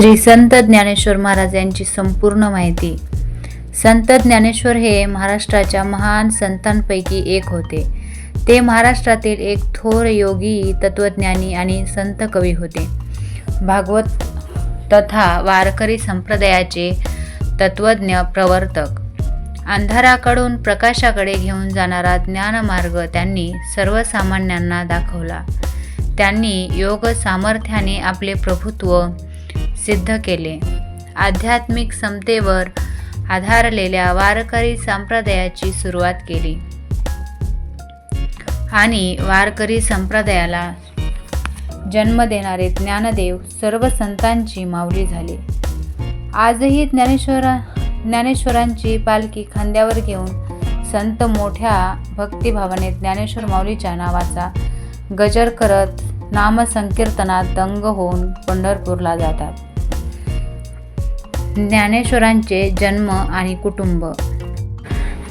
श्री संत ज्ञानेश्वर महाराज यांची संपूर्ण माहिती. संत ज्ञानेश्वर हे महाराष्ट्राच्या महान संतांपैकी एक होते. ते महाराष्ट्रातील एक थोर योगी तत्वज्ञानी आणि संत कवी होते. भागवत तथा वारकरी संप्रदायाचे तत्वज्ञ प्रवर्तक. अंधाराकडून प्रकाशाकडे घेऊन जाणारा ज्ञानमार्ग त्यांनी सर्वसामान्यांना दाखवला. त्यांनी योग सामर्थ्याने आपले प्रभुत्व सिद्ध केले. आध्यात्मिक समतेवर आधारलेल्या वारकरी संप्रदायाची सुरुवात केली. आणि वारकरी संप्रदायाला जन्म देणारे ज्ञानदेव सर्व संतांची माऊली झाले. आजही ज्ञानेश्वरा ज्ञानेश्वरांची पालखी खांद्यावर घेऊन संत मोठ्या भक्तिभावाने ज्ञानेश्वर माऊलीच्या नावाचा गजर करत नामसंकीर्तनात दंग होऊन पंढरपूरला जातात. ज्ञानेश्वरांचे जन्म आणि कुटुंब.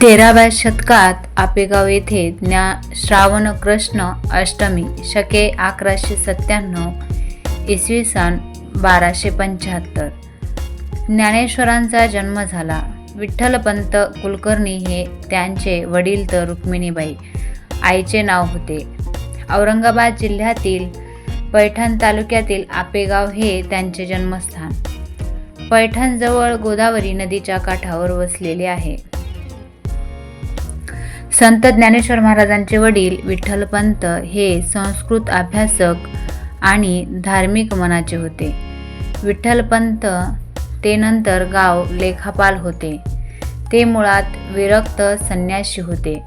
तेराव्या शतकात आपेगाव येथे ज्ञा श्रावण कृष्ण अष्टमी शके अकराशे सत्त्याण्णव इसवी सन बाराशे पंच्याहत्तर. ज्ञानेश्वरांचा जन्म झाला. विठ्ठलपंत कुलकर्णी हे त्यांचे वडील तर रुक्मिणीबाई. आईचे नाव होते. औरंगाबाद जिल्ह्यातील पैठण तालुक्यातील आपेगाव हे त्यांचे जन्मस्थान. पैठणजवळ गोदावरी नदीच्या काठावर वसलेले आहे. संत ज्ञानेश्वर महाराजांचे वडील विठ्ठलपंत हे संस्कृत अभ्यासक आणि धार्मिक मनाचे होते. विठ्ठलपंत ते नंतर गाव लेखापाल होते. ते मुळात विरक्त संन्यासी होते.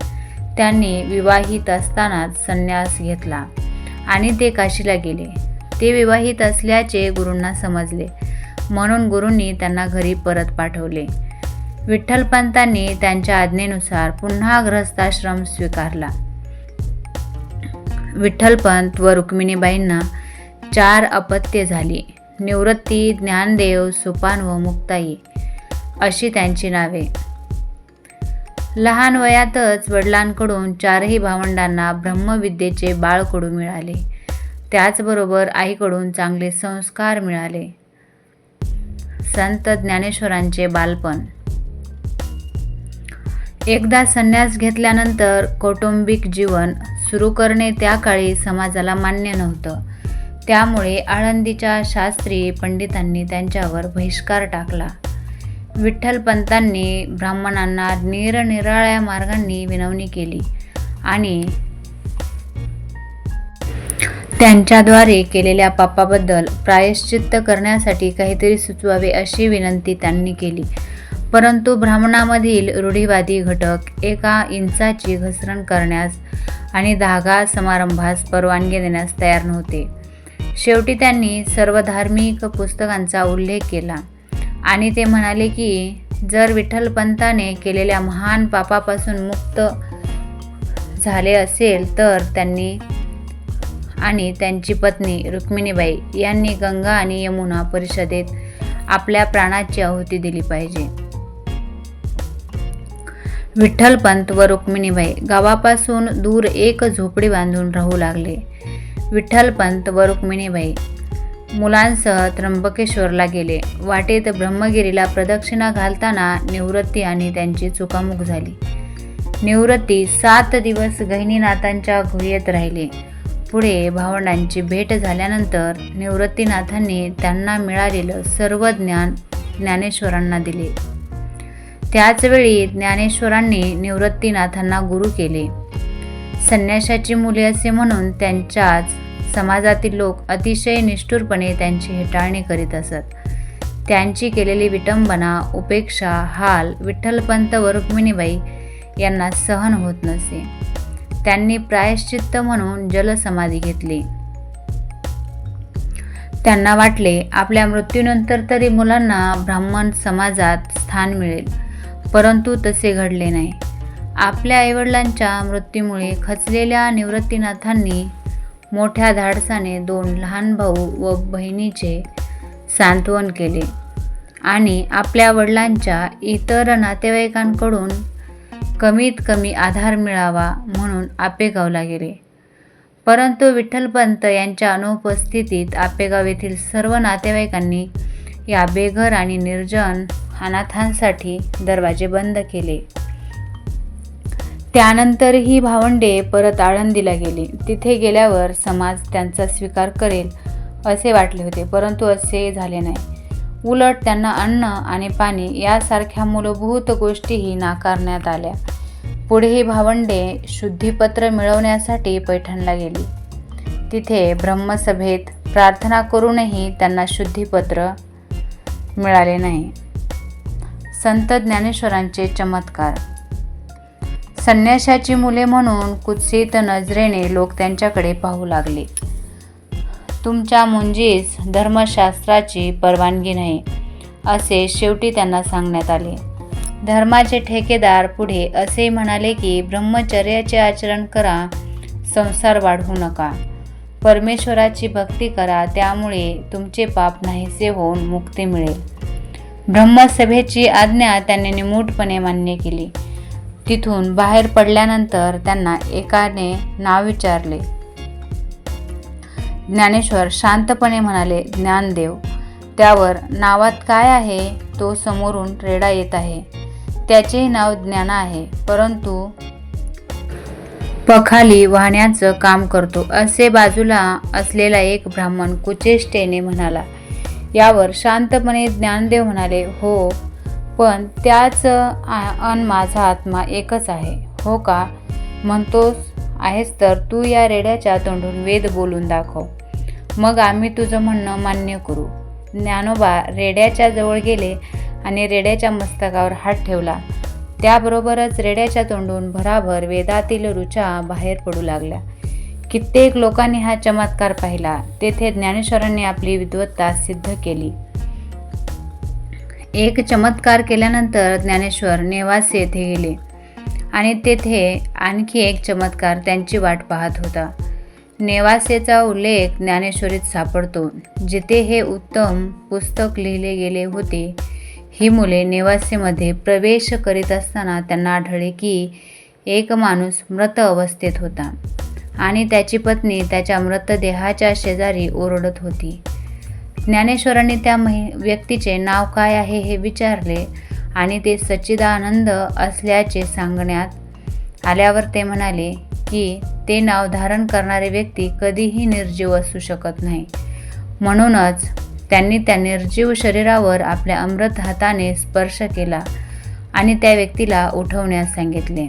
त्यांनी विवाहित असतानाच संन्यास घेतला आणि ते काशीला गेले. ते विवाहित असल्याचे गुरूंना समजले. म्हणून गुरूंनी त्यांना घरी परत पाठवले. विठ्ठलपंतांनी त्यांच्या आज्ञेनुसार पुन्हा ग्रस्ताश्रम स्वीकारला. विठ्ठलपंत व रुक्मिणीबाईंना चार अपत्ये झाली. निवृत्ती ज्ञानदेव सुपान व मुक्ताई अशी त्यांची नावे. लहान वयातच वडिलांकडून चारही भावंडांना ब्रह्मविद्येचे बाळकडू मिळाले. त्याचबरोबर आईकडून चांगले संस्कार मिळाले. संत ज्ञानेश्वरांचे बालपण. एकदा संन्यास घेतल्यानंतर कौटुंबिक जीवन सुरू करणे त्या काळी समाजाला मान्य नव्हतं. त्यामुळे आळंदीच्या शास्त्री पंडितांनी त्यांच्यावर बहिष्कार टाकला. विठ्ठलपंतांनी ब्राह्मणांना निरनिराळ्या मार्गांनी विनवणी केली आणि त्यांच्याद्वारे केलेल्या पापाबद्दल प्रायश्चित्त करण्यासाठी काहीतरी सुचवावे अशी विनंती त्यांनी केली. परंतु ब्राह्मणामधील रूढीवादी घटक एका इंचाची घसरण करण्यास आणि धागा समारंभास परवानगी देण्यास तयार नव्हते. शेवटी त्यांनी सर्व धार्मिक पुस्तकांचा उल्लेख केला आणि ते म्हणाले की जर विठ्ठलपंताने केलेल्या महान पापापासून मुक्त झाले असेल तर त्यांनी आणि त्यांची पत्नी रुक्मिणीबाई यांनी गंगा आणि यमुना परिषदेत आपल्या प्राणाची आहुती दिली पाहिजे. विठ्ठलपंत व रुक्मिणीबाई गावापासून दूर एक झोपडी बांधून राहू लागले. विठ्ठलपंत व रुक्मिणीबाई मुलांसह त्र्यंबकेश्वरला गेले. वाटेत ब्रह्मगिरीला प्रदक्षिणा घालताना निवृत्ती आणि त्यांची चुकामुक झाली. निवृत्ती सात दिवस गहिनीनाथांच्या गुहेत राहिले. पुढे भावंडांची भेट झाल्यानंतर निवृत्तीनाथांनी त्यांना मिळालेलं सर्व ज्ञान ज्ञानेश्वरांना दिले. त्याचवेळी ज्ञानेश्वरांनी निवृत्तीनाथांना गुरु केले. संन्याशाची मुले असे म्हणून त्यांच्याच समाजातील लोक अतिशय निष्ठुरपणे त्यांची हेटाळणी करीत असत. त्यांची केलेली विटंबना उपेक्षा हाल विठ्ठलपंत व रुक्मिणीबाई यांना सहन होत नसे. त्यांनी प्रायश्चित्त म्हणून जलसमाधी घेतली. त्यांना वाटले आपल्या मृत्यूनंतर तरी मुलांना ब्राह्मण समाजात स्थान मिळेल परंतु तसे घडले नाही. आपल्या आईवडिलांच्या मृत्यूमुळे खचलेल्या निवृत्तीनाथांनी मोठ्या धाडसाने दोन लहान भाऊ व बहिणीचे सांत्वन केले आणि आपल्या वडिलांच्या इतर नातेवाईकांकडून कमीत कमी आधार मिळावा म्हणून आपेगावला गेले परंतु विठ्ठलपंत यांच्या अनुपस्थितीत आपेगाव येथील सर्व नातेवाईकांनी या बेघर आणि निर्जन अनाथांसाठी दरवाजे बंद केले. त्यानंतरही भावंडे परत आळंदीला गेली. तिथे गेल्यावर समाज त्यांचा स्वीकार करेल असे वाटले होते परंतु असे झाले नाही. उलट त्यांना अन्न आणि पाणी यासारख्या मूलभूत गोष्टीही नाकारण्यात आल्या. पुढे ही भावंडे शुद्धीपत्र मिळवण्यासाठी पैठणला गेली. तिथे ब्रह्मसभेत प्रार्थना करूनही त्यांना शुद्धीपत्र मिळाले नाही. संत ज्ञानेश्वरांचे चमत्कार. संन्याशाची मुले म्हणून कुत्सित नजरेने लोक त्यांच्याकडे पाहू लागले. तुमच्या मुंजीस धर्मशास्त्राची परवानगी नाही असे शेवटी त्यांना सांगण्यात आले. धर्माचे ठेकेदार पुढे असे म्हणाले की ब्रह्मचर्याचे आचरण करा संसार वाढवू नका. परमेश्वराची भक्ती करा त्यामुळे तुमचे पाप नाहीसे होऊन मुक्ती मिळेल. ब्रह्मसभेची आज्ञा त्यांनी निमूटपणे मान्य केली. तिथून बाहेर पडल्यानंतर त्यांना एकाने नाव विचारले. ज्ञानेश्वर शांतपणे म्हणाले ज्ञानदेव त्यावर नावात काय आहे? तो समोरून रेडा येत आहे. त्याचेही नाव ज्ञान आहे. परंतु पखाली वाहण्याचं काम करतो. असे बाजूला असलेला एक ब्राह्मण कुचेष्टेने म्हणाला यावर शांतपणे ज्ञानदेव म्हणाले हो पण त्याच अन माझा आत्मा एकच आहे. हो का? म्हणतोस आहेस तर तू या रेड्याच्या तोंडून वेद बोलून दाखव. मग आम्ही तुझं म्हणणं मान्य करू. ज्ञानोबा रेड्याच्या जवळ गेले आणि रेड्याच्या मस्तकावर हात ठेवला. त्याबरोबरच रेड्याच्या तोंडून भराभर वेदातील रुचा बाहेर पडू लागल्या. कित्येक लोकांनी हा चमत्कार पाहिला. तेथे ज्ञानेश्वरांनी आपली विद्वत्ता सिद्ध केली. एक चमत्कार केल्यानंतर ज्ञानेश्वर नेवास येथे गेले आणि तेथे आणखी एक चमत्कार त्यांची वाट पाहत होता. नेवासेचा उल्लेख ज्ञानेश्वरीत सापडतो जिथे हे उत्तम पुस्तक लिहिले गेले होते. ही मुले नेवासेमध्ये प्रवेश करीत असताना त्यांना आढळले की एक माणूस मृत अवस्थेत होता आणि त्याची पत्नी त्याच्या मृतदेहाच्या शेजारी ओरडत होती. ज्ञानेश्वरांनी त्या महि व्यक्तीचे नाव काय आहे हे विचारले आणि ते सच्चिदानंद असल्याचे सांगण्यात आल्यावर ते म्हणाले की ते नाव धारण करणारे व्यक्ती कधीही निर्जीव असू शकत नाही. म्हणूनच त्यांनी त्या निर्जीव शरीरावर आपल्या अमृत हाताने स्पर्श केला आणि त्या व्यक्तीला उठवण्यास सांगितले.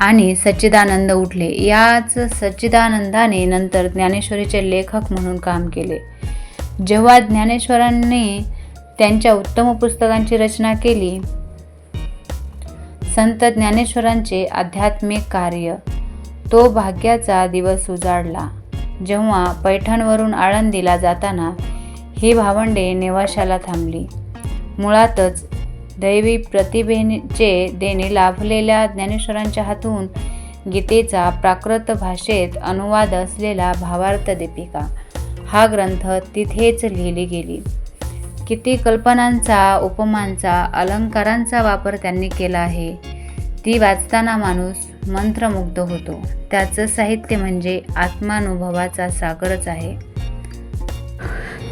आणि सच्चिदानंद उठले. याच सच्चिदानंदाने नंतर ज्ञानेश्वरीचे लेखक म्हणून काम केले. जेव्हा ज्ञानेश्वरांनी त्यांच्या उत्तम पुस्तकांची रचना केली संत ज्ञानेश्वरांचे आध्यात्मिक कार्य. तो भाग्याचा दिवस उजाडला. जेव्हा पैठणवरून आळंदीला जाताना ही भावंडे नेवाशाला थांबली. मुळातच दैवी प्रतिभेचे देणे लाभलेल्या ज्ञानेश्वरांच्या हातून गीतेचा प्राकृत भाषेत अनुवाद असलेला भावार्थ दीपिका. हा ग्रंथ तिथेच लिहिली गेली. किती कल्पनांचा उपमांचा अलंकारांचा वापर त्यांनी केला आहे. ती वाचताना माणूस मंत्रमुग्ध होतो. त्याचं साहित्य म्हणजे आत्मानुभवाचा सागरच आहे.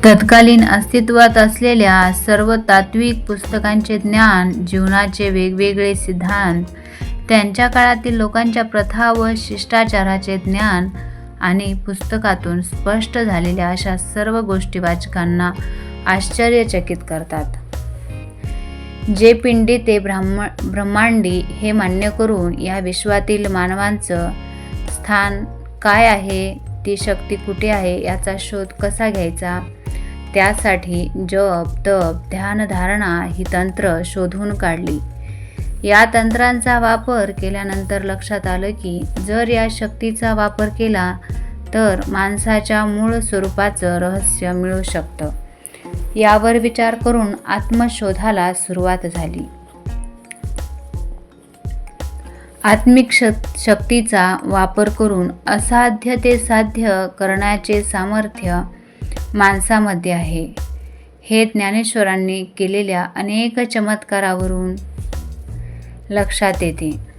तत्कालीन अस्तित्वात असलेल्या सर्व तात्विक पुस्तकांचे ज्ञान जीवनाचे वेगवेगळे सिद्धांत त्यांच्या काळातील लोकांच्या प्रथा व शिष्टाचाराचे ज्ञान आणि पुस्तकातून स्पष्ट झालेल्या अशा सर्व गोष्टी वाचकांना आश्चर्यचकित करतात. जे पिंडी ते ब्राह्म ब्रह्मांडी हे मान्य करून या विश्वातील मानवांचं स्थान काय आहे ती शक्ती कुठे आहे याचा शोध कसा घ्यायचा? त्यासाठी जप तप ध्यानधारणा ही तंत्र शोधून काढली. या तंत्रांचा वापर केल्यानंतर लक्षात आलं की जर या शक्तीचा वापर केला तर माणसाच्या मूळ स्वरूपाचं रहस्य मिळू शकतं. यावर विचार करून आत्मशोधाला सुरुवात झाली. आत्मिक शक शक्तीचा वापर करून असाध्य ते साध्य करण्याचे सामर्थ्य माणसामध्ये आहे. हे ज्ञानेश्वरांनी केलेल्या अनेक चमत्कारावरून लक्षात येते.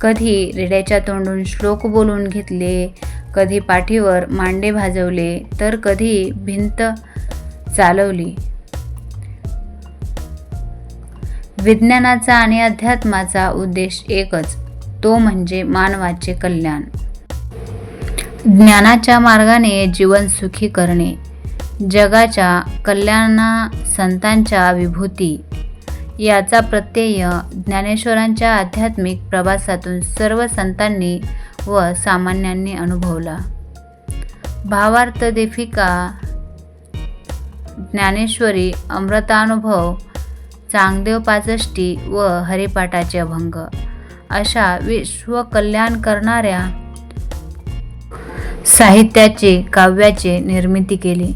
कधी रेड्याच्या तोंडून श्लोक बोलून घेतले कधी पाठीवर मांडे भाजवले तर कधी भिंत चालवली. विज्ञानाचा आणि अध्यात्माचा उद्देश एकच तो म्हणजे मानवाचे कल्याण. ज्ञानाच्या मार्गाने जीवन सुखी करणे जगाच्या कल्याणा संतांच्या विभूती. याचा प्रत्यय ज्ञानेश्वरांच्या आध्यात्मिक प्रवासातून सर्व संतांनी व सामान्यांनी अनुभवला. भावार्थ देफिका ज्ञानेश्वरी अमृतानुभव चांगदेव पाचष्टी व हरिपाठाचे अभंग. अशा विश्वकल्याण करणाऱ्या साहित्याचे काव्याचे निर्मिती केली.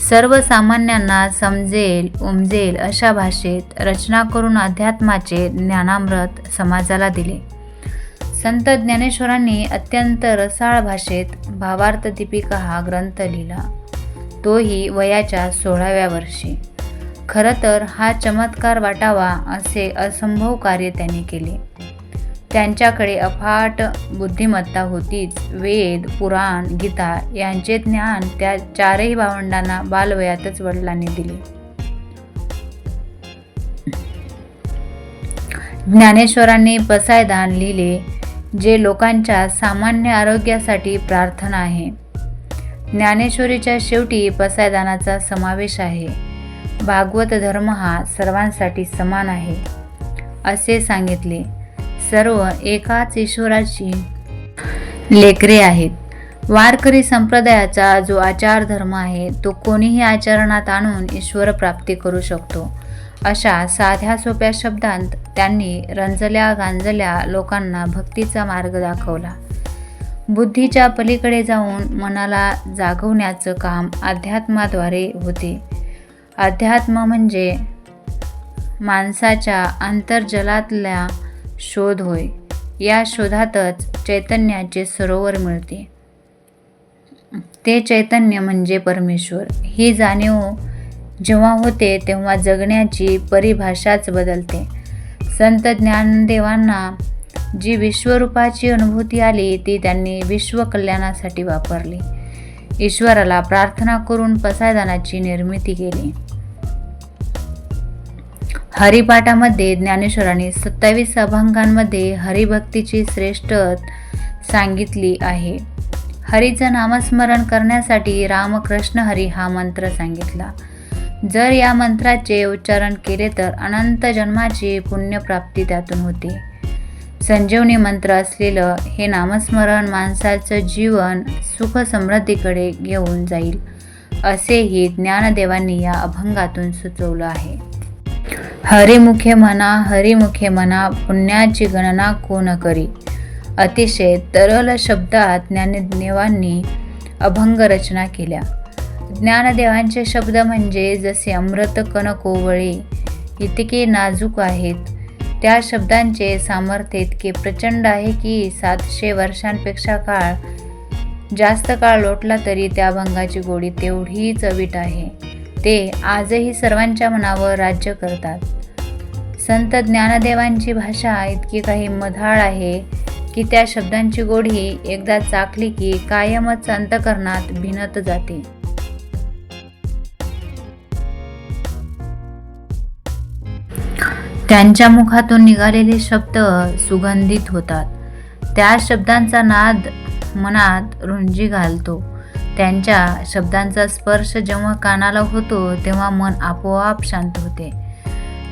सर्वसामान्यांना समजेल उमजेल अशा भाषेत रचना करून अध्यात्माचे ज्ञानामृत समाजाला दिले. संत ज्ञानेश्वरांनी अत्यंत रसाळ भाषेत भावार्थ दीपिका हा ग्रंथ लिहिला. तोही वयाच्या सोळाव्या वर्षी. खरं तर हा चमत्कार वाटावा असे असंभव कार्य त्यांनी केले. त्यांच्याकडे अफाट बुद्धिमत्ता होतीच. वेद पुराण गीता यांचे ज्ञान त्या चारही भावंडांना बालवयातच वडिलांनी दिले. ज्ञानेश्वरांनी पसायदान लिहिले जे लोकांच्या सामान्य आरोग्यासाठी प्रार्थना आहे. ज्ञानेश्वरीच्या शेवटी पसायदानाचा समावेश आहे. भागवत धर्म हा सर्वांसाठी समान आहे. असे सांगितले. सर्व एकाच ईश्वराची लेकरे आहेत. वारकरी संप्रदायाचा जो आचार धर्म आहे तो कोणीही आचरणात आणून ईश्वर प्राप्ती करू शकतो. अशा साध्या सोप्या शब्दांत त्यांनी रंजल्या गांजल्या लोकांना भक्तीचा मार्ग दाखवला. बुद्धीच्या पलीकडे जाऊन मनाला जागवण्याचं काम अध्यात्माद्वारे होते. अध्यात्म म्हणजे माणसाच्या आंतर्जलातल्या शोध होय. या शोधातच चैतन्याचे सरोवर मिळते. ते चैतन्य म्हणजे परमेश्वर. ही जाणीव जेव्हा होते तेव्हा जगण्याची परिभाषाच बदलते. संत ज्ञानदेवांना जी विश्वरूपाची अनुभूती आली ती त्यांनी विश्वकल्याणासाठी वापरली. ईश्वराला प्रार्थना करून पसायदानाची निर्मिती केली. हरिपाठामध्ये ज्ञानेश्वरांनी सत्तावीस अभंगांमध्ये हरिभक्तीची श्रेष्ठ सांगितली आहे. हरीचं नामस्मरण करण्यासाठी रामकृष्ण हरी हा मंत्र सांगितला. जर या मंत्राचे उच्चारण केले तर अनंत जन्माची पुण्यप्राप्ती त्यातून होते. संजीवनी मंत्र असलेलं हे नामस्मरण माणसाचं जीवन सुख समृद्धीकडे घेऊन जाईल असेही ज्ञानदेवांनी या अभंगातून सुचवलं आहे. हरिमुखे म्हणा हरिमुखे म्हणा पुण्याची गणना कोण करी. अतिशय तरल शब्दात ज्ञानदेवांनी अभंग रचना केल्या. ज्ञानदेवांचे शब्द म्हणजे जसे अमृत कणकोवळे इतके नाजूक आहेत. त्या शब्दांचे सामर्थ्य इतके प्रचंड आहे की सातशे वर्षांपेक्षा काळ जास्त काळ लोटला तरी त्या भंगाची गोडी तेवढी चवीट आहे. ते आजही सर्वांच्या मनावर राज्य करतात. संत ज्ञानदेवांची भाषा इतकी काही मधाळ आहे की त्या शब्दांची गोडी एकदा चाकली की कायमच अंतकरणात भिनत जाते. त्यांच्या मुखातून निघालेले शब्द सुगंधित होतात. त्या शब्दांचा नाद मनात रुंजी घालतो. त्यांच्या शब्दांचा स्पर्श जेव्हा कानाला होतो तेव्हा मन आपोआप शांत होते.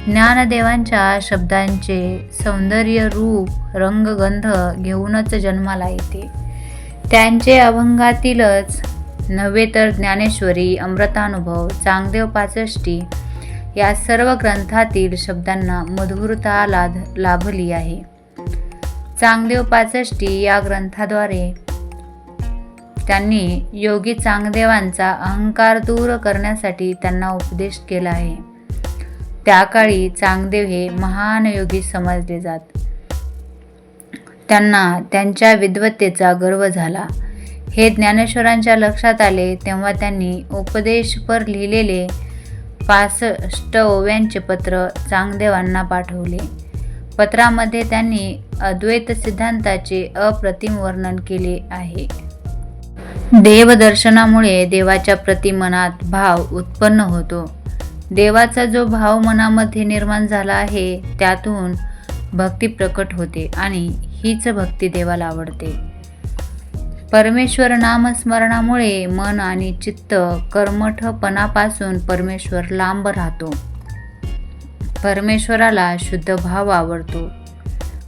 ज्ञानदेवांच्या शब्दांचे सौंदर्य रूप रंगगंध घेऊनच जन्माला येते. त्यांचे अभंगातीलच नव्हे तर ज्ञानेश्वरी अमृतानुभव चांगदेव पाचष्टी या सर्व ग्रंथातील शब्दांना मधुरता लाभ लाभली आहे. चांगदेव पाचष्टी या ग्रंथाद्वारे त्यांनी योगी चांगदेवांचा अहंकार दूर करण्यासाठी त्यांना उपदेश केला आहे. त्या काळी चांगदेव हे महान योगी समजले जात. त्यांना त्यांच्या विद्वत्तेचा गर्व झाला. हे ज्ञानेश्वरांच्या लक्षात आले तेव्हा त्यांनी उपदेशपर लिहिलेले पासष्ट ओव्यांचे पत्र चांगदेवांना पाठवले. पत्रामध्ये त्यांनी अद्वैत सिद्धांताचे अप्रतिम वर्णन केले आहे. देवदर्शनामुळे देवाच्या प्रति मनात भाव उत्पन्न होतो. देवाचा जो भाव मनामध्ये निर्माण झाला आहे त्यातून भक्ती प्रकट होते आणि हीच भक्ती देवाला आवडते. परमेश्वर नामस्मरणामुळे मन आणि चित्त कर्मठपणापासून परमेश्वर लांब राहतो. परमेश्वराला शुद्ध भाव आवडतो.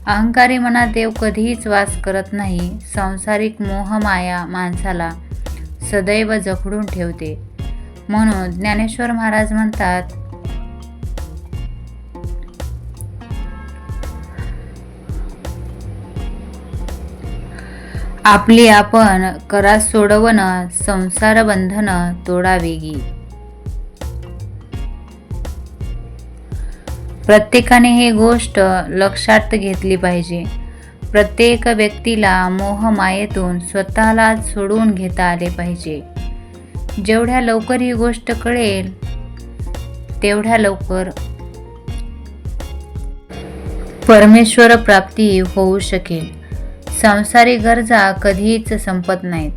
अहंकारी मनात देव कधीच वास करत नाही. सांसारिक मोहमाया माणसाला सदैव जखडून ठेवते. म्हणून ज्ञानेश्वर महाराज म्हणतात आपली आपण करा सोडवणं संसार बंधन तोडावेगी प्रत्येकाने ही गोष्ट लक्षात घेतली पाहिजे. प्रत्येक व्यक्तीला मोहमायेतून स्वतःला सोडून घेता आले पाहिजे. जेवढ्या लवकर ही गोष्ट कळेल तेवढ्या लवकर परमेश्वर प्राप्ती होऊ शकेल. सांसारिक गरजा कधीच संपत नाहीत.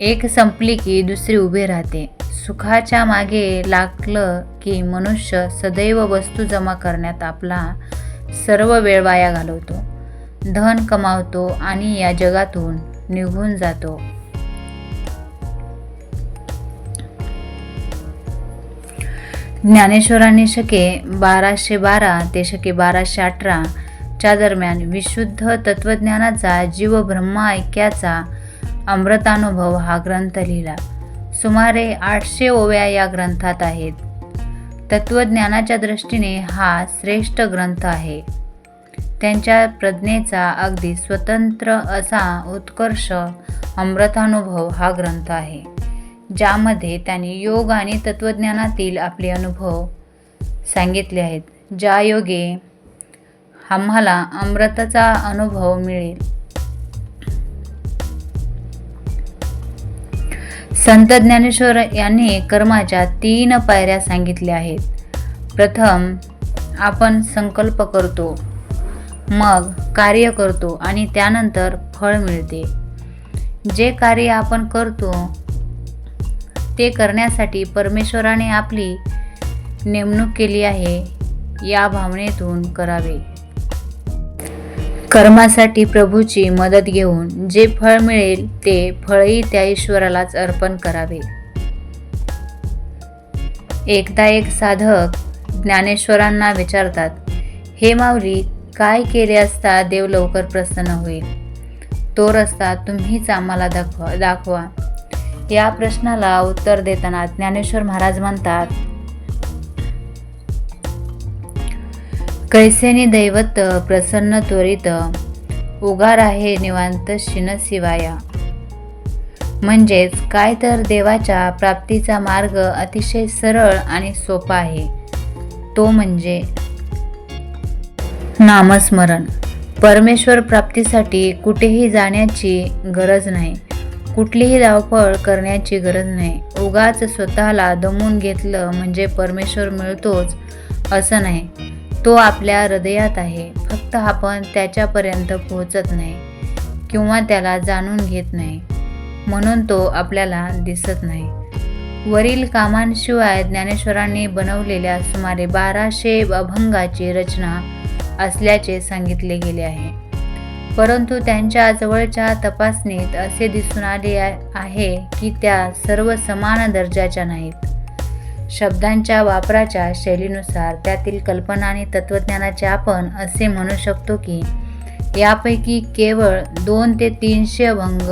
एक संपली की दुसरी उभी राहते. सुखाच्या मागे लागलं की मनुष्य सदैव वस्तू जमा करण्यात आपला सर्व वेळ वाया घालवतो. धन कमावतो आणि या जगातून निघून जातो. ज्ञानेश्वरांनी शके बाराशे बारा ते शके बाराशे अठरा च्या दरम्यान विशुद्ध तत्वज्ञानाचा जीव ब्रह्मा ऐक्याचा अमृतानुभव हा ग्रंथ लिहिला. सुमारे आठशे ओव्या या ग्रंथात आहेत. तत्वज्ञानाच्या दृष्टीने हा श्रेष्ठ ग्रंथ आहे. त्यांच्या प्रज्ञेचा अगदी स्वतंत्र असा उत्कर्ष अमृतानुभव हा ग्रंथ आहे ज्यामध्ये त्यांनी योग आणि तत्वज्ञानातील आपले अनुभव सांगितले आहेत. ज्या योगे आम्हाला अमृताचा अनुभव मिळेल. संत ज्ञानेश्वर यांनी कर्माच्या तीन पायऱ्या सांगितल्या आहेत. प्रथम आपण संकल्प करतो मग कार्य करतो आणि त्यानंतर फळ मिळते. जे कार्य आपण करतो ते करण्यासाठी परमेश्वराने आपली नेमणूक केली आहे या भावनेतून करावे. कर्मासाठी प्रभूची मदत घेऊन जे फळ मिळेल ते फळही त्या ईश्वरालाच अर्पण करावे. एकदा एक साधक ज्ञानेश्वरांना विचारतात हे माऊली काय केले असता देव लवकर प्रसन्न होईल? तो रस्ता तुम्हीच आम्हाला दाखवा दाखवा. या प्रश्नाला उत्तर देताना ज्ञानेश्वर महाराज म्हणतात कैसेनी दैवत प्रसन्न त्वरित उगार आहे निवांत शिन शिवाया. म्हणजेच काय तर देवाच्या प्राप्तीचा मार्ग अतिशय सरळ आणि सोपा आहे. तो म्हणजे नामस्मरण. परमेश्वर प्राप्तीसाठी कुठेही जाण्याची गरज नाही. कुठलीही धावपळ करण्याची गरज नाही. उगाच स्वतःला दमून घेतलं म्हणजे परमेश्वर मिळतोच असं नाही. तो आपल्या हृदयात आहे. फक्त आपण त्याच्यापर्यंत पोहोचत नाही किंवा त्याला जाणून घेत नाही. म्हणून तो आपल्याला दिसत नाही. वरील कामांशिवाय ज्ञानेश्वरांनी बनवलेल्या सुमारे बाराशे अभंगाची रचना असल्याचे सांगितले गेले आहे. परंतु त्यांच्या जवळच्या तपासणीत असे दिसून आले आहे की त्या सर्व समान दर्जाच्या नाहीत. शब्दांच्या वापराच्या शैलीनुसार त्यातील कल्पना आणि तत्त्वज्ञानाचे आपण असे म्हणू शकतो की यापैकी केवळ दोन ते तीनशे अभंग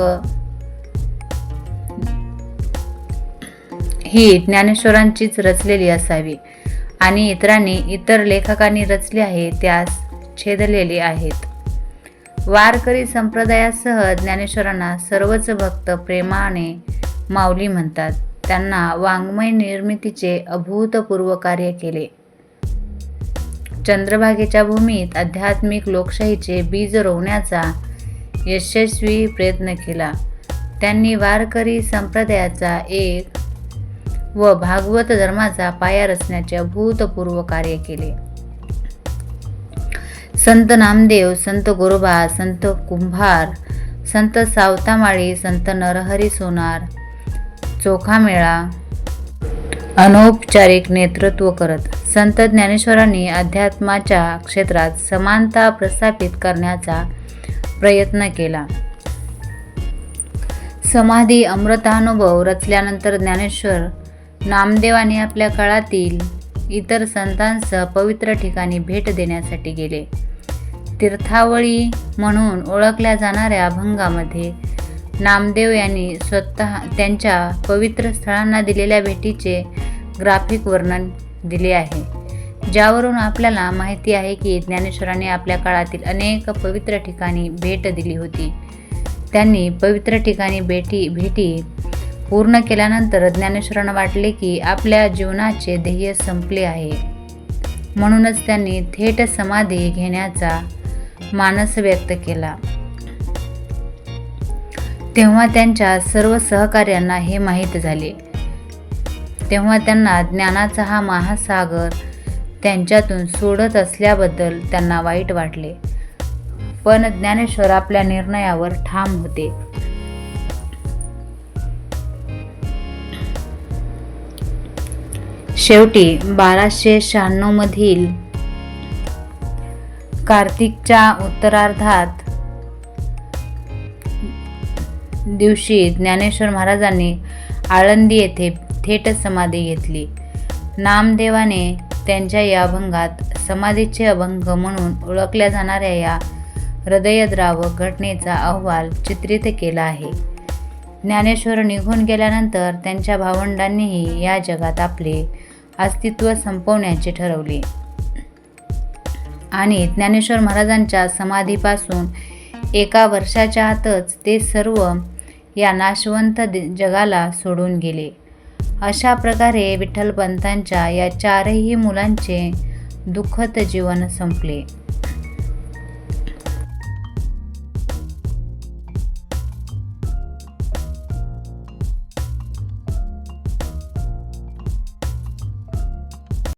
ही ज्ञानेश्वरांचीच रचलेली असावी आणि इतरांनी इतर लेखकांनी रचले आहे त्यास छेदलेले आहेत. वारकरी संप्रदायासह ज्ञानेश्वरांना सर्वच भक्त प्रेमाने माऊली म्हणतात. त्यांना वाङ्मय निर्मितीचे अभूतपूर्व कार्य केले. चंद्रभागेच्या भूमीत आध्यात्मिक लोकशाहीचे बीज रोवण्याचा यशस्वी प्रयत्न केला. त्यांनी वारकरी संप्रदायाचा एक व भागवत धर्माचा पाया रचण्याचे अभूतपूर्व कार्य केले. संत नामदेव संत गोरोबा संत कुंभार संत सावतामाळी संत नरहरी सोनार चोखामेळा अनौपचारिक नेतृत्व करत संत ज्ञानेश्वरांनी अध्यात्माच्या क्षेत्रात समानता प्रस्थापित करण्याचा प्रयत्न केला. समाधी अमृतानुभव रचल्यानंतर ज्ञानेश्वर नामदेवाने आपल्या काळातील इतर संतांसह पवित्र ठिकाणी भेट देण्यासाठी गेले. तीर्थावळी म्हणून ओळखल्या जाणाऱ्या अभंगामध्ये नामदेव यांनी स्वतः त्यांच्या पवित्र स्थळांना दिलेल्या भेटीचे ग्राफिक वर्णन दिले आहे. ज्यावरून आपल्याला माहिती आहे की ज्ञानेश्वरांनी आपल्या काळातील अनेक पवित्र ठिकाणी भेट दिली होती. त्यांनी पवित्र ठिकाणी भेटी भेटी पूर्ण केल्यानंतर ज्ञानेश्वरांना वाटले की आपल्या जीवनाचे ध्येय संपले आहे. म्हणूनच त्यांनी थेट समाधी घेण्याचा मानस व्यक्त केला. तेव्हा त्यांच्या सर्व सहकार्यांना हे माहीत झाले. तेव्हा त्यांना ज्ञानाचा हा महासागर त्यांच्यातून सोडत असल्याबद्दल त्यांना वाईट वाटले. पण ज्ञानेश्वर आपल्या निर्णयावर ठाम होते. शेवटी बाराशे शहाण्णवमधील कार्तिकच्या उत्तरार्धात दिवशी ज्ञानेश्वर महाराजांनी आळंदी येथे थेट समाधी घेतली. नामदेवाने त्यांच्या या अभंगात समाधीचे अभंग म्हणून ओळखल्या जाणाऱ्या या हृदयद्रावक घटनेचा अहवाल चित्रित केला आहे. ज्ञानेश्वर निघून गेल्यानंतर त्यांच्या भावंडांनीही या जगात आपले अस्तित्व संपवण्याचे ठरवले. आणि ज्ञानेश्वर महाराजांच्या समाधीपासून एका वर्षाच्या आतच ते सर्व या नाशवंत जगाला सोडून गेले. अशा प्रकारे विठ्ठलपंतांच्या या चारही मुलांचे दुःखद जीवन संपले.